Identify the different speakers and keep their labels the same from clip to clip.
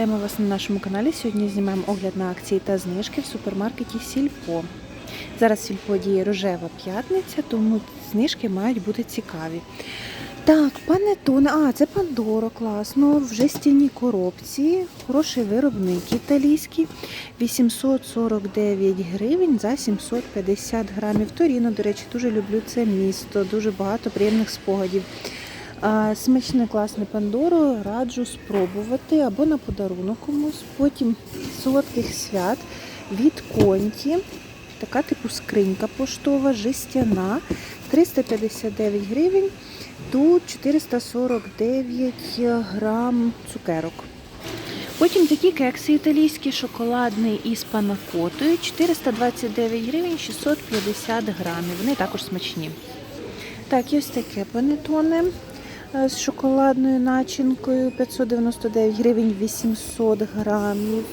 Speaker 1: Вітаємо вас на нашому каналі. Сьогодні знімаємо огляд на акції та знижки в супермаркеті Сільпо. Зараз Сільпо діє рожева п'ятниця, тому знижки мають бути цікаві. Так, панетоне, а це Пандоро, класно. В жестяній коробці. Хороший виробник італійський. 849 гривень за 750 грамів. Торіно, до речі, дуже люблю це місто. Дуже багато приємних спогадів. Смачне класне пандоро раджу спробувати або на подарунок комусь. Потім солодких свят від конті. Така типу скринька поштова, жестяна, 359 гривень. Тут 449 грам цукерок. Потім такі кекси італійські, шоколадний із панакотою, 429 гривень 650 грамів. Вони також смачні. Так, і ось таке панетоне з шоколадною начинкою 599 гривень 800 грамів.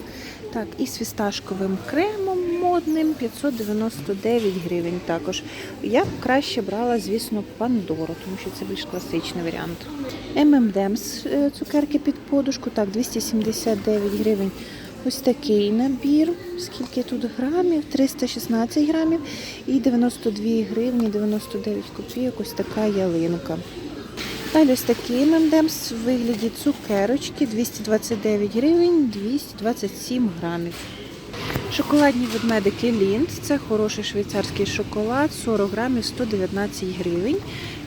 Speaker 1: Так, і з фісташковим кремом модним 599 гривень також. Я б краще брала, звісно, Пандору, тому що це більш класичний варіант. ММДМС цукерки під подушку, так, 279 гривень. Ось такий набір. Скільки тут грамів? 316 грамів і 92 гривні, 99 копійок. Ось така ялинка. Далі ось такий ММДМС в вигляді цукерочки 229 гривень, 227 грамів. Шоколадні ведмедики Лінд. Це хороший швейцарський шоколад, 40 грамів, 119 гривень.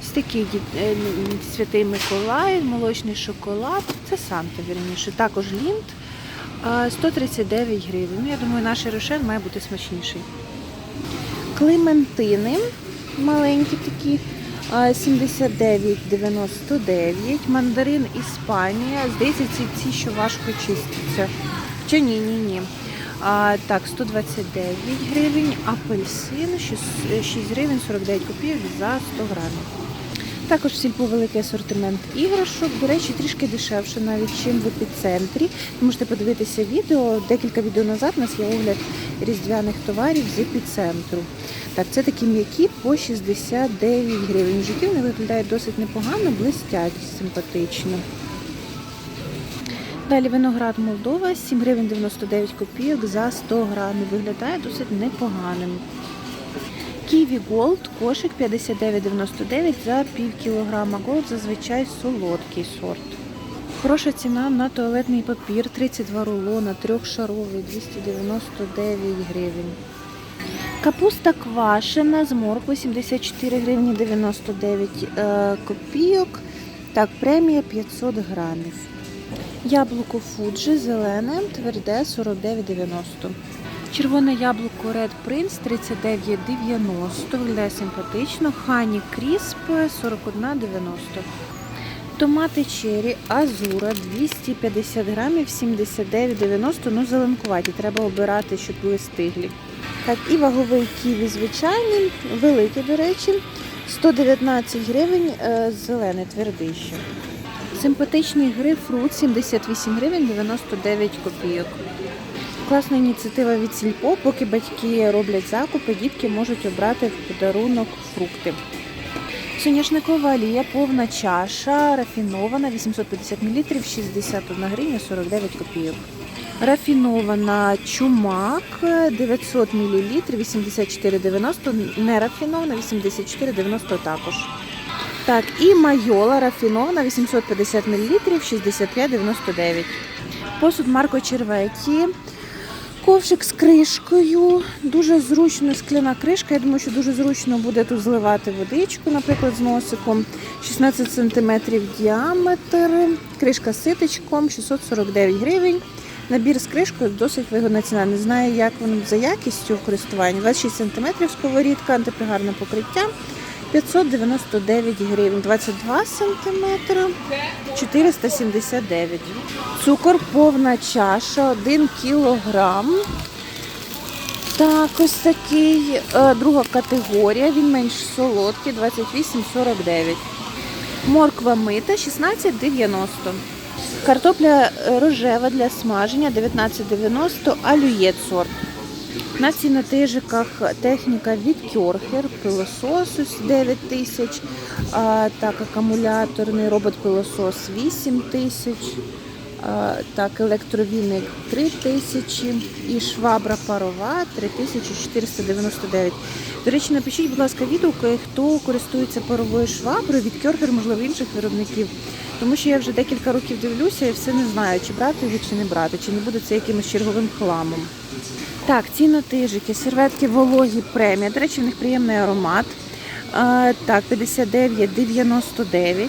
Speaker 1: Ось такий е, святий Миколай, молочний шоколад. Це Санта, вірніше. Також Лінд. 139 гривень. Ну, я думаю, наш рошен має бути смачніший. Клементини маленькі такі. А, 79,99. Мандарин Іспанія. Здається, ці, ці що важко чистяться. Чи ні, ні, ні. А, так, 129 гривень, апельсин 6, 6 гривень 49 копійок за 100 грамів. Також в сільпо великий асортимент іграшок. До речі, трішки дешевше навіть, чим в епіцентрі. Ви можете подивитися відео. Декілька відео назад у нас є огляд різдвяних товарів з епіцентру. Так, це такі м'які по 69 гривень. В житті вони виглядають досить непогано, блистять симпатично. Далі виноград Молдова 7 гривень 99 копійок за 100 грамів. Виглядає досить непоганим. Ківі Голд кошик 59,99 за пів кілограма. Голд зазвичай солодкий сорт. Хороша ціна на туалетний папір 32 рулона, трьохшаровий 299 гривень. Капуста квашена з моркви 74 гривні 99 е, копійок. Так, премія 500 грамів. Яблуко Фуджі зелене, тверде 49,90. Червоне яблуко Red Prince 39,90. Виглядає симпатично. Хані Крісп 41,90. Томати черрі Азура 250 грамів 79,90. Ну, зеленкуваті. Треба обирати, щоб були стиглі. Так, і ваговий ківі звичайний, великий, до речі, 119 гривень, е, зелений, твердий ще. Симпатичний грейпфрут 78 гривень 99 копійок. Класна ініціатива від Сільпо, поки батьки роблять закупи, дітки можуть обрати в подарунок фрукти. Соняшникова олія, повна чаша, рафінована, 850 мл, 61 гривня 49 копійок. Рафінована чумак 900 мл, 84,90, не рафінована, 84,90 також. Так, і майола рафінована 850 мл, 65,99. Посуд Марко Черветі. Ковшик з кришкою. Дуже зручно скляна кришка. Я думаю, що дуже зручно буде тут зливати водичку, наприклад, з носиком. 16 см діаметр. Кришка з ситочком 649 гривень. Набір з кришкою досить вигодна ціна. Не знаю, як воно за якістю в користуванні. 26 см сковорідка, антипригарне покриття. 599 гривень, 22 см, 479. Цукор повна чаша, 1 кілограм. Так, ось такий, е, друга категорія, він менш солодкий, 28,49. Морква мита 16,90. Картопля е, рожева для смаження 19,90, алюєт сорт. На цінотижиках техніка від Кьорхер, пилосос ось 9 тисяч, так, акумуляторний робот-пилосос 8 тисяч, Так, електровіник 3 тисячі і швабра парова 3499. До речі, напишіть, будь ласка, відгуки, хто користується паровою шваброю від Кьоргер, можливо, інших виробників. Тому що я вже декілька років дивлюся і все не знаю, чи брати його, чи не брати, чи не буде це якимось черговим хламом. Так, цінотижики, серветки вологі премія. До речі, в них приємний аромат. Так, 59,99.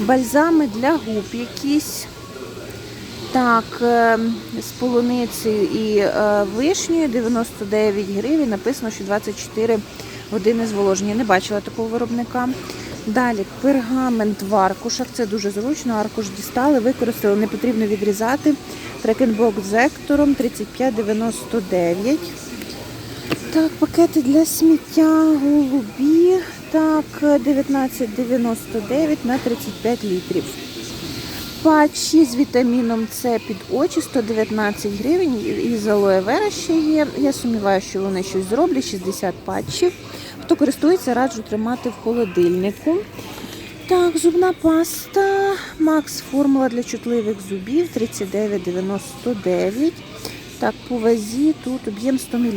Speaker 1: Бальзами для губ якісь. Так, е, з полуницею і е, вишнею 99 гривень. Написано, що 24 години зволоження. Не бачила такого виробника. Далі пергамент в аркушах. Це дуже зручно. Аркуш дістали, використали, не потрібно відрізати. Трекенбок з ектором 35,99. Так, пакети для сміття голубі. Так, 19,99 на 35 літрів. Патчі з вітаміном С під очі 119 гривень. І з алоє вера ще є. Я сумніваюся, що вони щось зроблять. 60 патчів. Хто користується, раджу тримати в холодильнику. Так, зубна паста. Макс формула для чутливих зубів 39,99. Так, по вазі тут об'єм 100 мл.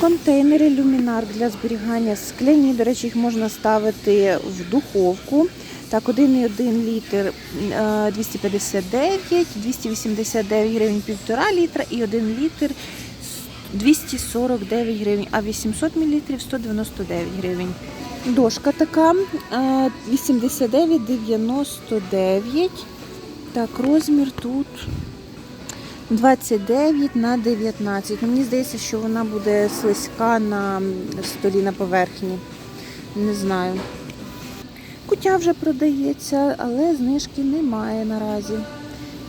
Speaker 1: Контейнери люмінар для зберігання скляні. До речі, їх можна ставити в духовку. Так, 1,1 літр е, 259, 289 гривень 1,5 літра і 1 літр 249 гривень, а 800 мл 199 гривень. Дошка така е, 89,99. Так, розмір тут 29 на 19. Ну, Мені здається, що вона буде слизька на столі на поверхні. Не знаю. Кутя вже продається, але знижки немає наразі.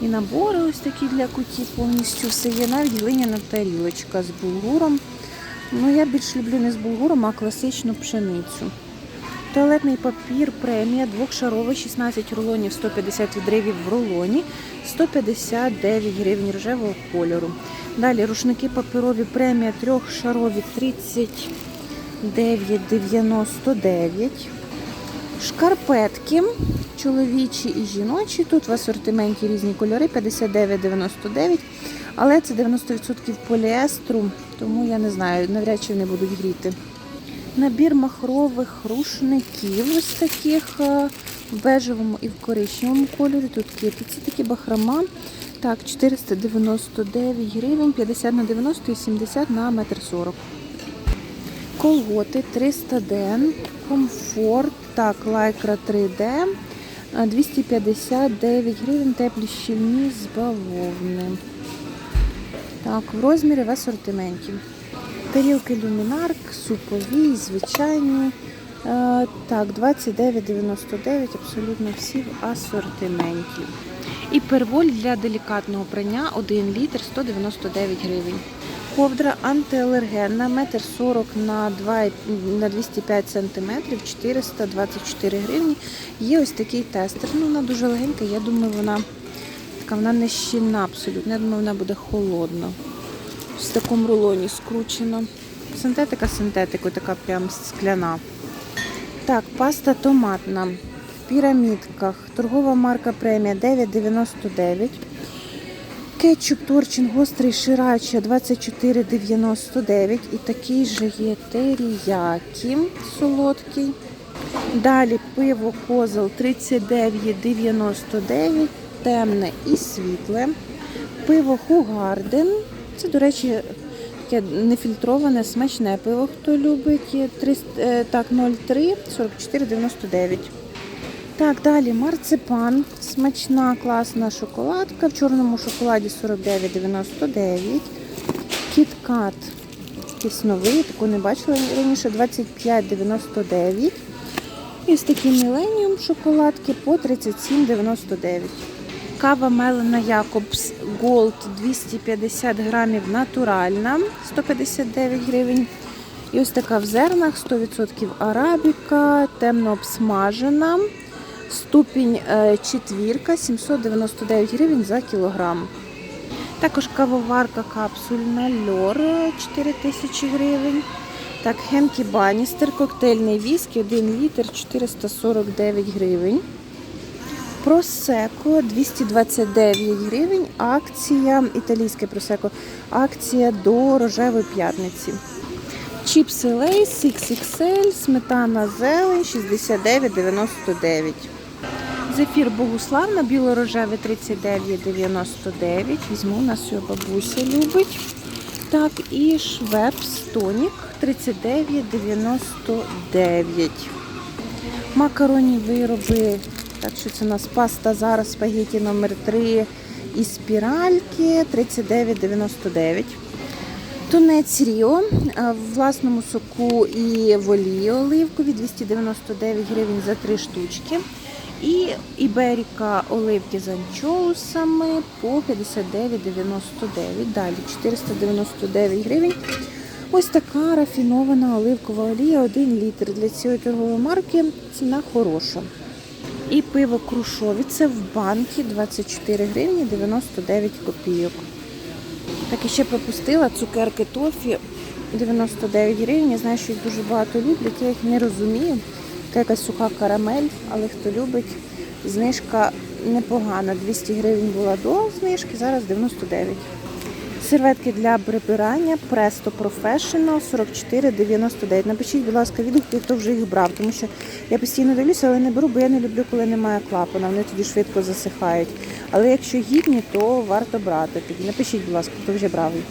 Speaker 1: І набори ось такі для куті повністю все є. Навіть глиняна тарілочка з булгуром. Ну, я більш люблю не з булгуром, а класичну пшеницю. Туалетний папір премія двохшаровий, 16 рулонів, 150 відривів в рулоні, 159 гривень рожевого кольору. Далі рушники паперові премія трьохшарові 39,99. Шкарпетки чоловічі і жіночі. Тут в асортименті різні кольори 59,99. Але це 90% поліестру, тому я не знаю, навряд чи вони будуть гріти. Набір махрових рушників, ось таких е, в бежевому і в коричневому кольорі. Тут китиці такі бахрома. Так, 499 гривень, 50 на 90 і 70 на 1,40 м. Колготи 300 ден, комфорт, так, лайкра 3D, 259 гривень, теплі щільні з бавовни. Так, в розмірі в асортименті. Тарілки люмінарк, супові, звичайні. Е, Так, 29,99, абсолютно всі в асортименті. І перволь для делікатного прання 1 літр 199 гривень. Ковдра антиалергенна, 1,40 на 2, на 205 см, 424 гривні. Є ось такий тестер. Ну, вона дуже легенька, я думаю, вона така вона не щільна абсолютно. Я думаю, вона буде холодна. В такому рулоні скручено. Синтетика синтетику, така прям скляна. Так, паста томатна в пірамідках. Торгова марка премія 9,99. Кетчуп Торчин гострий ширача 24,99. І такий же є теріякі солодкий. Далі пиво козел 39,99. Темне і світле. Пиво Хугарден. Це, до речі, таке нефільтроване, смачне пиво, хто любить. Є 300, е, так, 0,3, 44,99. Так, далі марципан. Смачна, класна шоколадка. В чорному шоколаді 49,99. Кіткат кисновий, таку не бачила раніше, 25,99. І ось такі міленіум шоколадки по 37,99. Кава мелена Якобс Голд 250 грамів натуральна, 159 гривень. І ось така в зернах 100% арабіка, темно обсмажена. Ступінь е, четвірка 799 гривень за кілограм. Також кавоварка капсульна льор 4 тисячі гривень. Так, Хенкі Баністер, коктейльний віскі 1 літр 449 гривень. Просеко 229 гривень. Акція, італійське просеко, акція до рожевої п'ятниці. Чіпси Лейс XXL, сметана зелень 69,99. Зефір Богуславна, біло-рожевий 39,99. Візьму, у нас його бабуся любить. Так, і Швепс Тонік 39,99. Макаронні вироби. Так що це у нас паста зараз спагеті номер 3 і спіральки 39,99. Тунець Ріо в власному соку і в олії оливкові 299 гривень за 3 штучки. І Іберіка оливки з анчоусами по 59,99. Далі 499 гривень. Ось така рафінована оливкова олія 1 літр. Для цієї торгової марки ціна хороша. І пиво Крушові це в банки 24 гривні 99 копійок. Так і ще пропустила цукерки тофі 99 гривень. Я знаю, що їх дуже багато люблять, я їх не розумію. Така якась суха карамель, але хто любить, знижка непогана. 200 гривень була до знижки, зараз 99. Серветки для прибирання Presto Professional 44,99. Напишіть, будь ласка, відгуки, хто вже їх брав, тому що я постійно дивлюся, але не беру, бо я не люблю, коли немає клапана. Вони тоді швидко засихають. Але якщо гідні, то варто брати. Тоді напишіть, будь ласка, хто вже брав їх.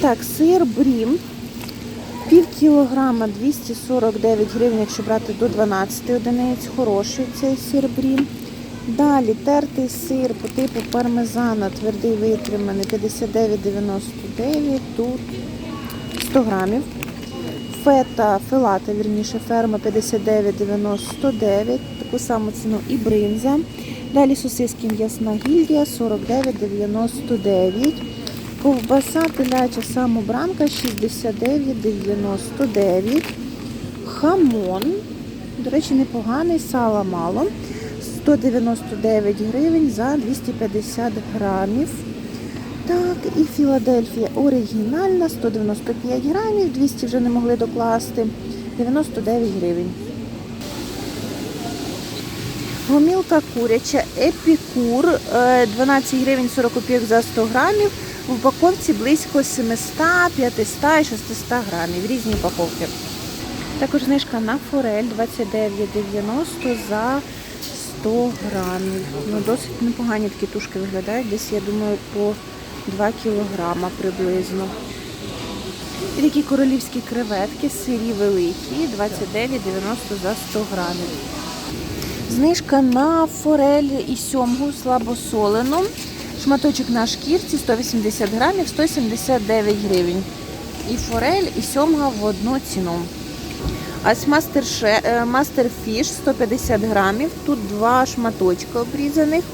Speaker 1: Так, сир брім. Пів кілограма 249 гривень, якщо брати до 12 одиниць. Хороший цей сир брім. Далі тертий сир по типу пармезана, твердий витриманий 59,99, тут 100 грамів. Фета, филата, вірніше, ферма 59,99, таку саму ціну і бринза. Далі сосиски м'ясна гільдія 49,99. Ковбаса теляча самобранка 69,99. Хамон, до речі, непоганий, сала мало. 199 гривень за 250 грамів. Так, і Філадельфія оригінальна, 195 грамів, 200 вже не могли докласти, 99 гривень. Гомілка куряча епікур, е, 12 гривень 40 копійок за 100 грамів. В упаковці близько 700, 500 і 600 грамів. Різні упаковки. Також знижка на форель 29,90 за 100 грамів. Ну, досить непогані такі тушки виглядають. Десь, я думаю, по 2 кілограма приблизно. І такі королівські креветки, сирі великі, 29,90 за 100 грамів. Знижка на форель і сьомгу слабосолену. Шматочок на шкірці 180 грамів, 179 гривень. І форель, і сьомга в одну ціну. А з мастерфіш 150 грамів. Тут два шматочка обрізаних.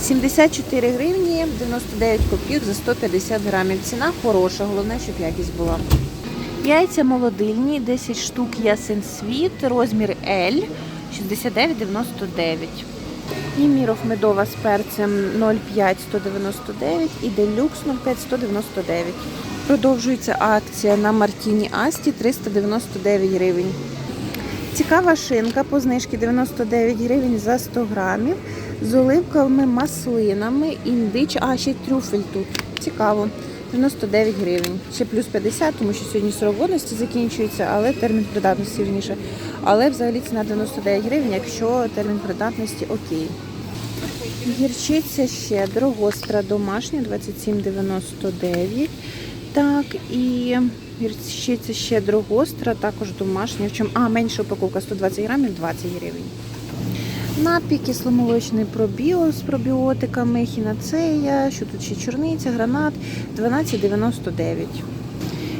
Speaker 1: 74 гривні 99 копійок за 150 грамів. Ціна хороша, головне, щоб якість була. Яйця молодильні, 10 штук ясен світ, розмір L 69,99. І міров медова з перцем 0,5 199 і делюкс 0,5 199. Продовжується акція на Мартіні Асті 399 гривень. Цікава шинка по знижці 99 гривень за 100 грамів з оливковими маслинами, індич, а ще трюфель тут. Цікаво. 99 гривень. Ще плюс 50, тому що сьогодні срок годності закінчується, але термін придатності вірніше. Але взагалі ціна 99 гривень, якщо термін придатності окей. Гірчиця щедро, гостра домашня 27,99. Так, і гірчиця щедро гостра, також домашня. В чому? А, менша упаковка 120 грамів, 20 гривень. Напій кисломолочний пробіо з пробіотиками, хінацея, що тут ще чорниця, гранат 12,99.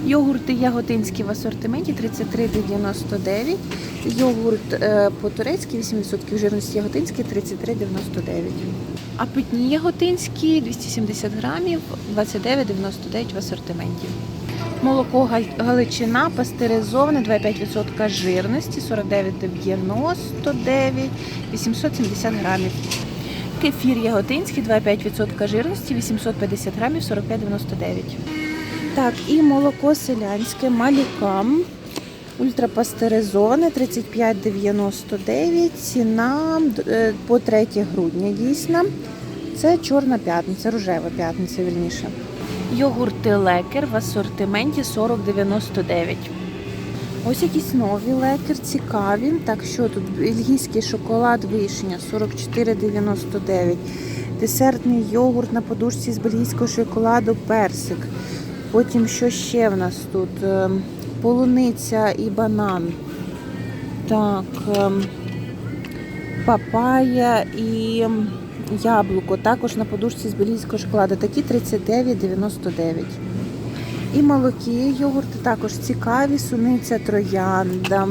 Speaker 1: Йогурти яготинські в асортименті 33,99. Йогурт е, по-турецьки 8% жирності яготинський 33,99. А питні яготинські 270 грамів 29,99 в асортименті. Молоко Галичина пастеризоване 2,5% жирності 49,99 870 грамів. Кефір яготинський 2,5% жирності 850 грамів 45,99. Так, і молоко селянське малікам Ультрапастеризоване 35,99. Ціна е, по 3 грудня дійсна. Це чорна п'ятниця, рожева п'ятниця, вірніше. Йогурти лекер в асортименті 40,99. Ось якісь нові лекер, цікаві. Так, що тут? Бельгійський шоколад вишня 44,99. Десертний йогурт на подушці з бельгійського шоколаду персик. Потім що ще в нас тут? Ем, Полуниця і банан. Так, ем, папая і ем, яблуко. Також на подушці з бельгійського шоколаду. Такі 39,99. І молокі йогурти також цікаві, суниця троянда,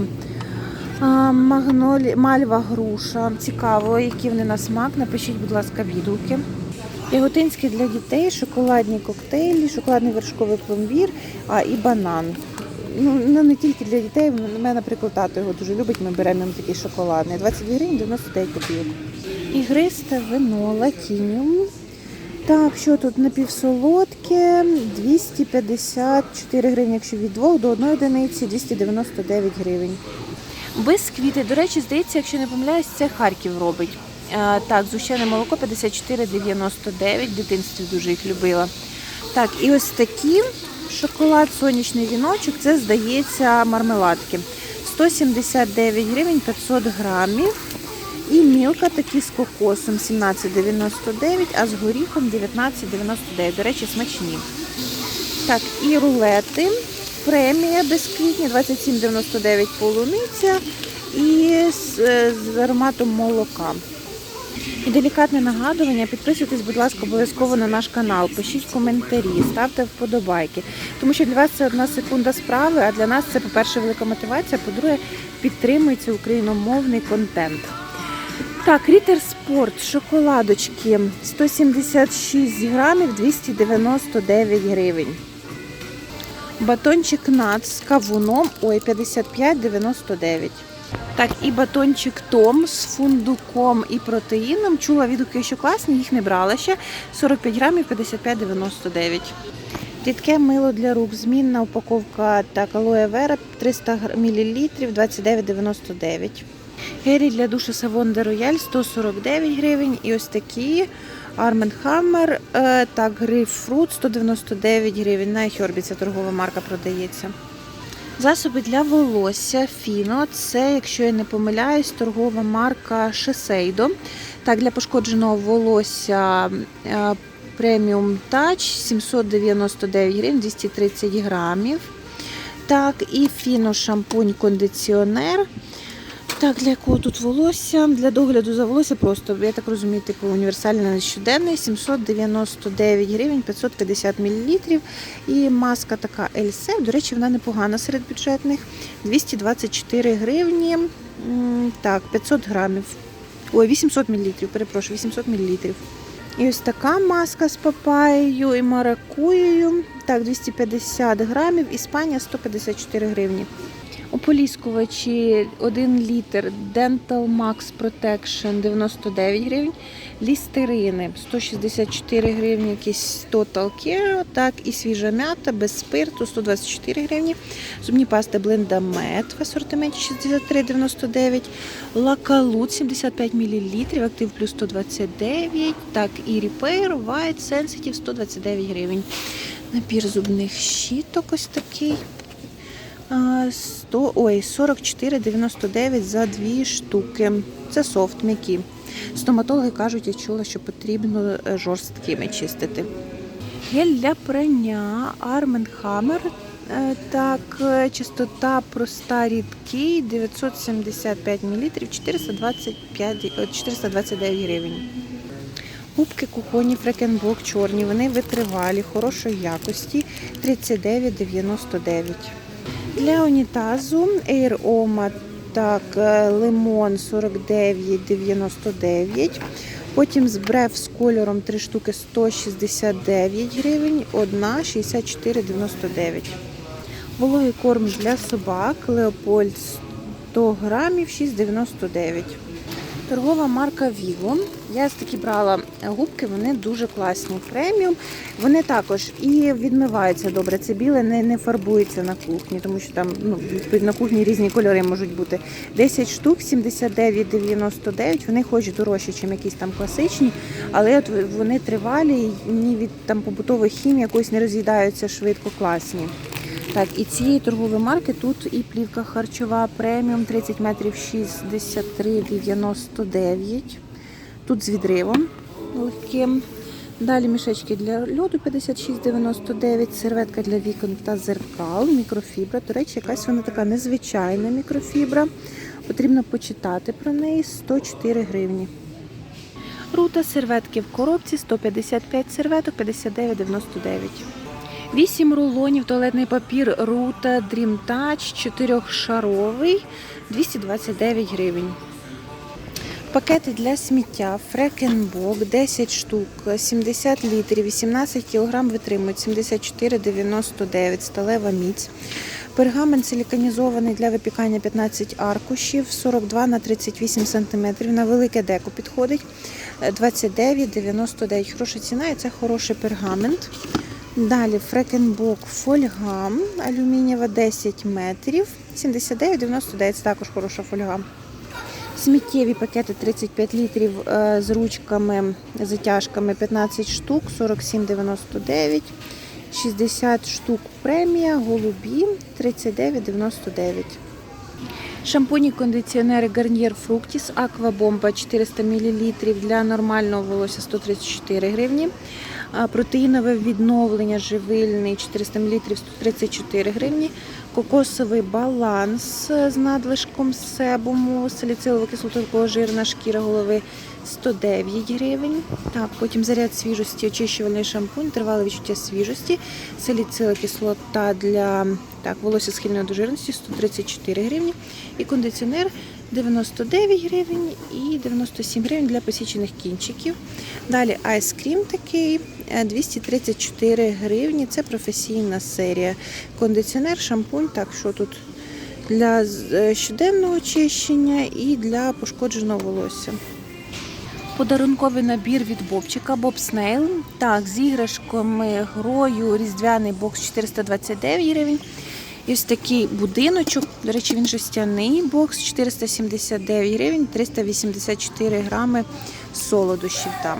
Speaker 1: магнолі, мальва груша. Цікаво, які вони на смак. Напишіть, будь ласка, відгуки. Яготинські для дітей, шоколадні коктейлі, шоколадний вершковий пломбір а, і банан. Ну, ну, не тільки для дітей, мене, наприклад, тато його дуже любить, ми беремо йому такий шоколадний. 22 гривень 99 копійок. Ігристе вино, латініум. Так, що тут напівсолодке, 254 гривні, якщо від 2 до 1 одиниці, 299 гривень. Бисквіти, до речі, здається, якщо не помиляюсь, це Харків робить. Е, Так, зущене молоко 54,99, в дитинстві дуже їх любила. Так, і ось такі шоколад, сонячний віночок, це, здається, мармеладки. 179 гривень 500 грамів. І мілка такі з кокосом 17,99, а з горіхом 19,99. До речі, смачні. Так, і рулети. Премія безквітні 27,99 полуниця і з, з ароматом молока. І делікатне нагадування, підписуйтесь, будь ласка, обов'язково на наш канал, пишіть коментарі, ставте вподобайки. Тому що для вас це одна секунда справи, а для нас це, по-перше, велика мотивація, по-друге, підтримується україномовний контент. Так, Рітер Спорт, шоколадочки 176 грамів 299 гривень. Батончик нац з кавуном, ой, 55,99. Так, і батончик Том з фундуком і протеїном. Чула відгуки, що класні, їх не брала ще. 45 грамів 55,99. Рідке мило для рук, змінна упаковка так, алоe вера 300 мл 29,99. Гелі для душу Savon de Royal 149 гривень. І ось такі Arm Hammer, е, так, грейпфрут 199 гривень. На Хьорбі ця торгова марка продається. Засоби для волосся Фіно. Це, якщо я не помиляюсь, торгова марка Шесейдо. Так, для пошкодженого волосся е, преміум тач 799 гривень, 230 грамів. Так, і Фіно шампунь кондиціонер. Так, для якого тут волосся? Для догляду за волосся просто, я так розумію, типу універсальний щоденний 799 гривень 550 мл. І маска така Ельсе. До речі, вона непогана серед бюджетних. 224 гривні. Так, 500 грамів. Ой, 800 мл, перепрошую, 800 мл. І ось така маска з папаєю і маракуєю. Так, 250 грамів. Іспанія 154 гривні. Ополіскувачі 1 літр Dental Max Protection 99 гривень. Лістерини 164 гривні, якийсь Total Care, так, і свіжа м'ята без спирту 124 гривні. Зубні пасти Blinda Med в асортименті 63,99. Лакалут 75 мл, актив плюс 129. Так, і Repair White Sensitive 129 гривень. Набір зубних щіток ось такий. А, 100, ой, 44,99 за дві штуки. Це софт м'які. Стоматологи кажуть, я чула, що потрібно е, жорсткими чистити. Гель для прання Arm Hammer. Е, Так, е, частота проста рідкий 975 мл 425, е, 429 гривень. Губки кухонні Фрекенбок чорні, вони витривалі, хорошої якості 39,99. Для унітазу Air Oma так, е, лимон 49,99. Потім з брев з кольором 3 штуки 169 гривень, одна 64,99. Вологий корм для собак Леопольд 100 грамів 6,99. Торгова марка Vivo. Я такі брала губки, вони дуже класні. Преміум. Вони також і відмиваються добре. Це біле не, не фарбується на кухні, тому що там ну, на кухні різні кольори можуть бути. 10 штук, 79,99. Вони хоч дорожчі, ніж якісь там класичні, але от вони тривалі, ні від там побутових хімій якось не роз'їдаються швидко класні. Так, і цієї торгової марки тут і плівка харчова преміум 30 метрів 63,99. Тут з відривом легким. Далі мішечки для льоду 56,99, серветка для вікон та зеркал, мікрофібра. До речі, якась вона така незвичайна мікрофібра. Потрібно почитати про неї 104 гривні. Рута серветки в коробці 155 серветок 59,99. 8 рулонів туалетний папір Рута Dream Touch 4-шаровий 229 гривень. Пакети для сміття Фрекенбок 10 штук, 70 літрів, 18 кг витримують 74,99 сталева міць. Пергамент силіконізований для випікання 15 аркушів, 42 на 38 см. На велике деко підходить 29,99. Хороша ціна і це хороший пергамент. Далі Фрекенбок фольга алюмінієва 10 метрів, 79,99. Це також хороша фольга. Сміттєві пакети 35 літрів е, з ручками, затяжками 15 штук, 47,99. 60 штук премія, голубі 39,99. Шампуні кондиціонери Garnier Fructis Аквабомба 400 мл для нормального волосся 134 гривні. Протеїнове відновлення живильний 400 мл 134 гривні. Кокосовий баланс з надлишком себуму, саліцилово кислотового жирна шкіра голови 109 гривень. Так, потім заряд свіжості, очищувальний шампунь, тривале відчуття свіжості, саліцилова кислота для так, волосся схильної до жирності 134 гривні. І кондиціонер 99 гривень і 97 гривень для посічених кінчиків. Далі айскрім такий е, 234 гривні. Це професійна серія. Кондиціонер, шампунь. Так, що тут для е, щоденного очищення і для пошкодженого волосся. Подарунковий набір від Бобчика Боб Снейл. Так, з іграшками, грою, різдвяний бокс 429 гривень. І ось такий будиночок, до речі, він жестяний бокс 479 гривень, 384 грами солодощів там.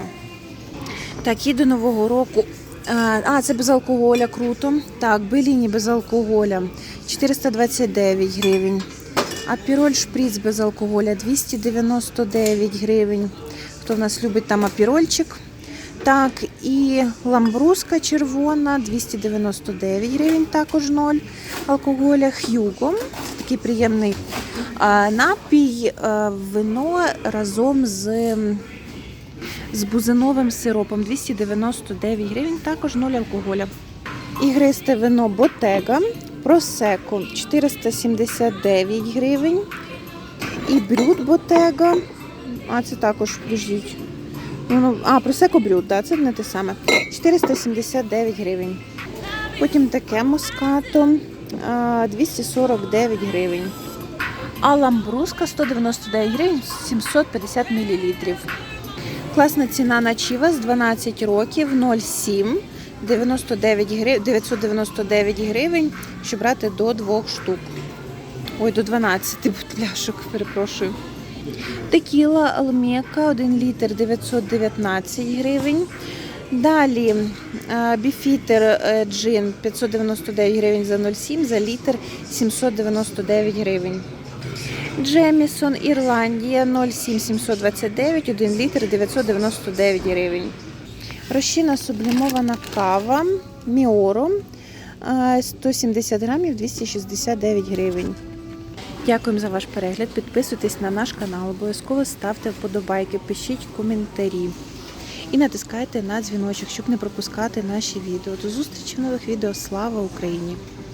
Speaker 1: Так, і до Нового року. А, А, це без алкоголя, круто. Так, Беліні без алкоголя 429 гривень. Апіроль шприц без алкоголя 299 гривень. Хто в нас любить там апірольчик. Так, і ламбруска червона 299 гривень, також 0 алкоголя. Х'юго, такий приємний напій, а, вино разом з, з бузиновим сиропом 299 гривень, також 0 алкоголя. Ігристе вино Ботега, Просеко 479 гривень. І брюд Ботега. А це також, подождіть. Ну, ну, а, просеко брюд, да, це не те саме. 479 гривень. Потім таке мускато 249 гривень. А ламбруска 199 гривень 750 мл. Класна ціна на чівас 12 років 0,7 99 гривень, 999 гривень, щоб брати до двох штук. Ой, до 12 пляшок, перепрошую. Текіла Алмека 1 літр 919 гривень. Далі е, біфітер е, джин 599 гривень за 0,7, за літр 799 гривень. Джемісон Ірландія 0,7 729, 1 літр 999 гривень. Розчина сублімована кава Міоро е, 170 грамів 269 гривень. Дякуємо за ваш перегляд. Підписуйтесь на наш канал, обов'язково ставте вподобайки, пишіть коментарі і натискайте на дзвіночок, щоб не пропускати наші відео. До зустрічі в нових відео. Слава Україні!